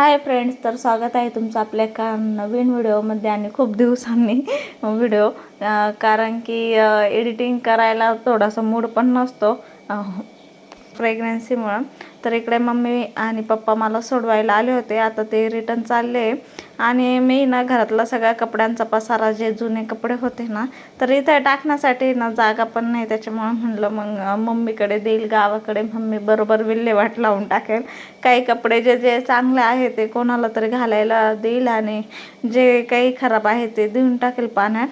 Hi friends तर स्वागत आहे तुमचं आपल्या एका नवीन व्हिडिओमध्ये आणि खूप दिवसांनी व्हिडिओ. कारण की एडिटिंग करायला थोडासा मूड पण नसतो. प्रेग्नन्सीमुळं तर इकडे मम्मी आणि पप्पा मला सोडवायला आले होते. आता ते रिटर्न चालले. आणि मी ना घरातला सगळ्या कपड्यांचा पसारा जे जुने कपडे होते ना तर इथे टाकण्यासाठी ना जागा पण नाही. त्याच्यामुळं म्हणलं मग मम्मीकडे देईल गावाकडे मम्मी बरोबर विल्हेवाट लावून टाकेल. काही कपडे जे जे चांगले आहे ते कोणाला तरी घालायला देईल आणि जे काही खराब आहे ते देऊन टाकेल पाण्यात.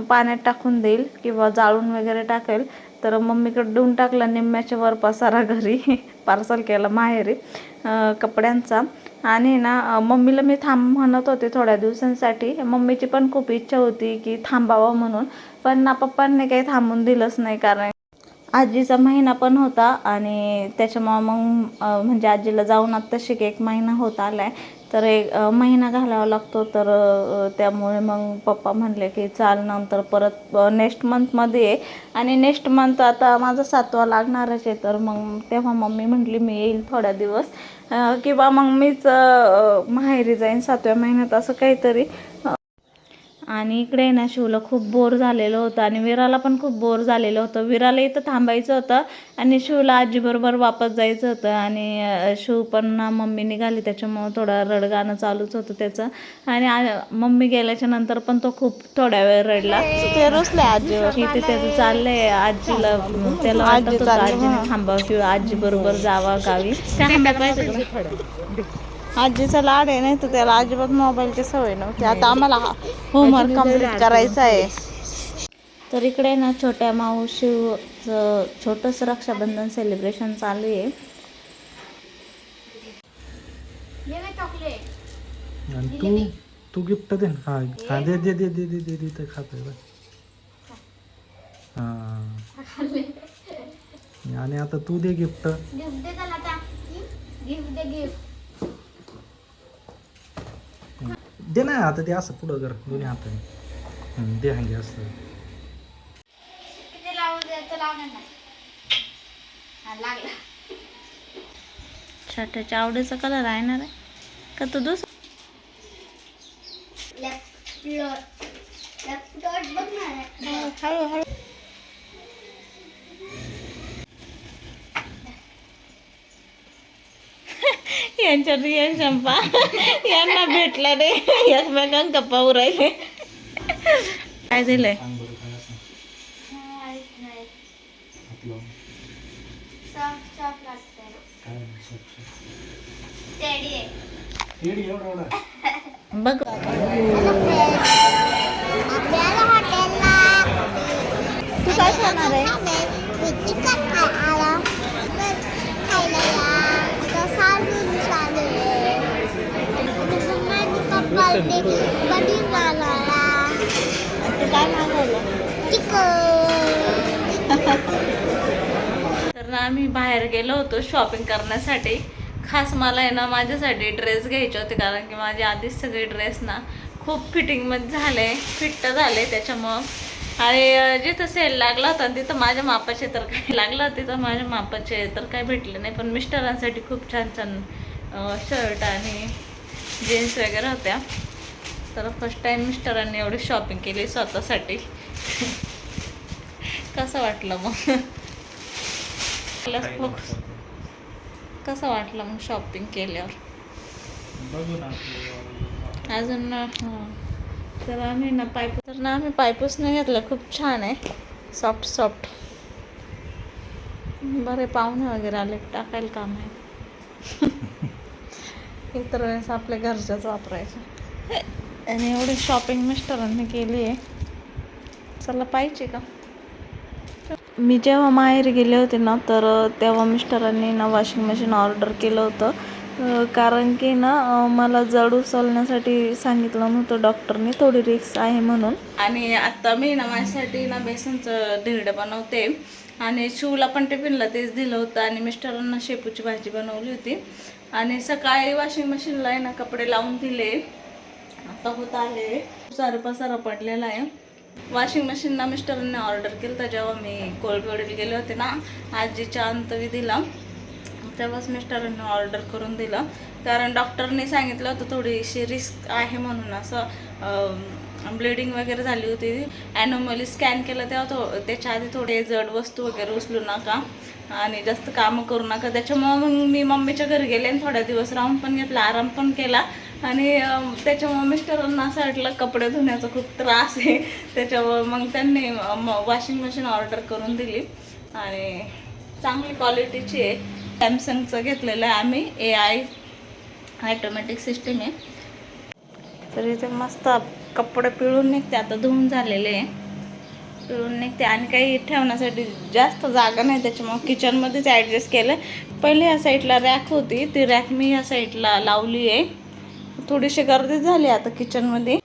पाण्यात टाकून देईल किंवा जाळून वगैरे टाकेल. तर मम्मीकडे देऊन टाकला निम्म्याच्या वर पसारा घरी. पार्सल केला माहेरी कपड्यांचा. आणि ना मम्मीला मी थांब म्हणत होते थोड्या दिवसांसाठी. मम्मीची पण खूप इच्छा होती की थांबावं म्हणून. पण ना पप्पांनी काही थांबून दिलंच नाही कारण आजीचा महिना पण होता आणि त्याच्यामुळं मग म्हणजे आजीला जाऊन आत्ताशी एक महिना होत आलाय. तर एक महिना घालावा लागतो. तर त्यामुळे मग पप्पा म्हणले की चाल नंतर परत नेक्स्ट मंथमध्ये ये. आणि नेक्स्ट मंथ आता माझा सातवा लागणारच आहे. तर मग तेव्हा मम्मी म्हटली मी येईल थोड्या दिवस. किंवा मग मीच माहेरी जाईन सातव्या महिन्यात असं काहीतरी. आणि इकडे ना शिवला खूप बोर झालेलं होतं आणि विराला पण खूप बोर झालेलं होतं. विराला इथं थांबायचं होतं आणि शिवला आजीबरोबर वापस जायचं होतं आणि शिव पण ना मम्मी निघाली त्याच्यामुळं थोडं रडगाणं चालूच होतं त्याचं. आणि मम्मी गेल्याच्यानंतर पण तो खूप थोड्या वेळ रडला. ते रुसले आजीवर इथे त्याचं चाललंय आजीला त्याला वाटत होतं आजीने थांबावं किंवा आजी बरोबर जावा गावी. आजीचा लाड आहे नाही तर त्याला अजिबात मोबाईलची सवय नव्हती. आता आम्हाला होमवर्क कंप्लीट करायचा आहे. तर इकडे ना छोट्या मावशीचं छोटंसं रक्षाबंधन सेलिब्रेशन चालू आहे. आणि तू तू गिफ्ट दे ना. हा हा दे दे दे दे दे दे दे तर खातोय बघ. हा. आणि आता तू दे गिफ्ट दे ना आता ते असं पुढं कर दोन्ही हाताने. दे हांगे असं. छोट्याच्या आवडीचा कलर आहे. ना रे का तू दुस यांच्या रिएक्शन पा यांना भेटला रे. एकमेकां गप्पा उरायले काय दिलंय बघ. तू काय खाणार आहे. तू काय मागवलं तर ना आम्ही बाहेर गेलो होतो शॉपिंग करण्यासाठी. खास मला आहे ना माझ्यासाठी ड्रेस घ्यायचे होते कारण की माझे आधीच सगळे ड्रेस ना खूप फिटिंगमध्ये झाले फिट्ट झाले त्याच्यामुळं. आणि जिथं सेल लागला होता तिथं माझ्या मापाचे तर काही लागला तिथं माझ्या मापाचे तर काही भेटले नाही. पण मिस्टरांसाठी खूप छान छान शर्ट आणि जीन्स वगैरे होत्या. तर फर्स्ट टाईम मिस्टरांनी एवढी शॉपिंग केली स्वतःसाठी. कसं वाटलं मग? खूप कसं वाटलं मग शॉपिंग केल्यावर. अजून ना तर आम्ही ना पाईप तर ना आम्ही पायपूस नाही घेतलं. खूप छान आहे. सॉफ्ट सॉफ्ट बरे पाहुणे वगैरे आले टाकायला काम आहे. इतर वेळेस आपल्या घरच्याच वापरायचं आणि एवढी शॉपिंग मिस्टरांनी केली आहे. चला पाहिजे का? मी जेव्हा माहेर गेले होते ना तर तेव्हा मिस्टरांनी ना वॉशिंग मशीन ऑर्डर केलं होतं. कारण की ना मला जड उचलण्यासाठी सांगितलं नव्हतं डॉक्टरने थोडी रिक्स आहे म्हणून. आणि आता मी ना माझ्यासाठी ना बेसनचं धिरडं बनवते. आणि शिवला पण टिफिनला तेच दिलं होतं आणि मिस्टरांना शेपूची भाजी बनवली होती. आणि सकाळी वॉशिंग मशीनला आहे ना कपडे लावून दिले. आता होत आहे. सारं सारे पसारा पडलेला आहे. वॉशिंग मशीन ना मिस्टरांनी ऑर्डर केलं तर जेव्हा मी कोळपेवाडीला गेले होते ना आजीच्या अंतविधीला तेव्हाच मिस्टरांनी ऑर्डर करून दिलं. कारण डॉक्टरने सांगितलं होतं थोडीशी रिस्क आहे म्हणून. असं ब्लिडिंग वगैरे झाली होती. ॲनोमली स्कॅन केलं तेव्हा तो त्याच्या आधी थोडे जड वस्तू वगैरे उचलू नका. आणि जास्त कामं करू नका. त्याच्यामुळं मग मी मम्मीच्या घरी गेले आणि थोड्या दिवस राहून पण घेतला आराम पण केला. आणि अं, त्याच्यामुळं मिस्टरांना असं वाटलं कपडे धुण्याचा खूप त्रास आहे. त्याच्यावर मग त्यांनी वॉशिंग मशीन ऑर्डर करून दिली. आणि चांगली क्वालिटीची आहे. सॅमसंगचं घेतलेलं आहे आम्ही ए आय ॲटोमॅटिक सिस्टीम आहे. तर इथे मस्त कपडे पिळून निघते आता धुवून झालेले आहे. पिळून निघते. आणि काही ठेवण्यासाठी जास्त जागा नाही त्याच्यामुळे किचनमध्येच ॲडजस्ट केलं. पहिले या साईडला रॅक होती. ती रॅक मी या साईडला लावली आहे. थोडीशी गर्दी झाली आता किचनमध्ये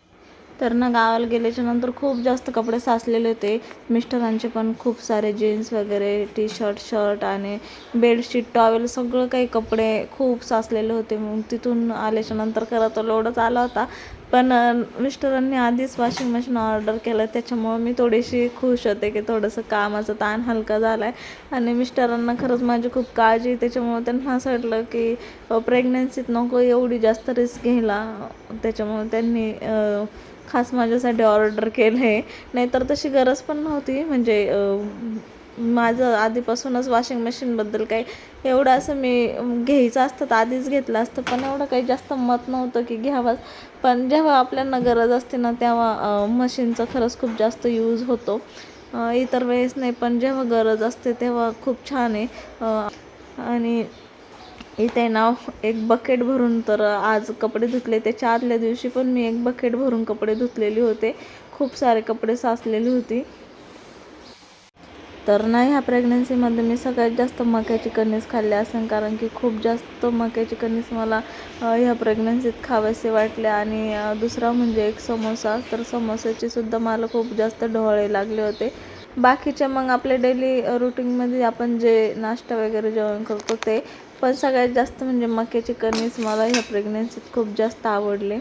तर ना गावाला गेल्याच्यानंतर खूप जास्त कपडे साचलेले होते. मिस्टरांचे पण खूप सारे जीन्स वगैरे टी शर्ट शर्ट आणि बेडशीट टॉवेल सगळं काही कपडे खूप साचलेले होते. मग तिथून आल्याच्यानंतर खरं तर लोडच आला होता. पण मिस्टरांनी आधीच वॉशिंग मशीन ऑर्डर केलं. त्याच्यामुळं मी थोडीशी खुश होते की थोडंसं कामाचा ताण हलका झाला आहे आणि मिस्टरांना खरंच माझी खूप काळजी त्याच्यामुळं त्यांना असं वाटलं की प्रेग्नन्सीत नको एवढी जास्त रिस्क घ्यायला. त्याच्यामुळं त्यांनी खास माझ्यासाठी ऑर्डर केलं आहे नाहीतर तशी गरज पण नव्हती. म्हणजे माझं आधीपासूनच वॉशिंग मशीनबद्दल काही एवढं असं मी घ्यायचं असतं तर आधीच घेतलं असतं. पण एवढं काही जास्त मत नव्हतं की घ्यावंच पण जेव्हा आपल्यांना गरज असते ना तेव्हा मशीनचा खरंच खूप जास्त यूज होतो. इतर वेळेस नाही पण जेव्हा गरज असते तेव्हा खूप छान आहे. आणि इथे ना एक बकेट भरून तर आज कपडे धुतले त्याच्या आदल्या दिवशी पण मी एक बकेट भरून कपडे धुतलेले होते. खूप सारे कपडे साचलेली होती. तर नाही ह्या प्रेग्नन्सीमध्ये मी सगळ्यात जास्त मक्याची कणीस खाल्ली असेल. कारण की खूप जास्त मक्याची कणीस मला ह्या प्रेग्नन्सीत खावेसे वाटले आणि दुसरा म्हणजे एक समोसा. तर समोसाचे सुद्धा मला खूप जास्त ढोळे लागले होते. बाकीचे मग आपले डेली रुटीनमध्ये आपण जे नाश्ता वगैरे जेवण करतो ते. पण सगळ्यात जास्त म्हणजे मक्याची कणीस मला ह्या प्रेग्नन्सीत खूप जास्त आवडले.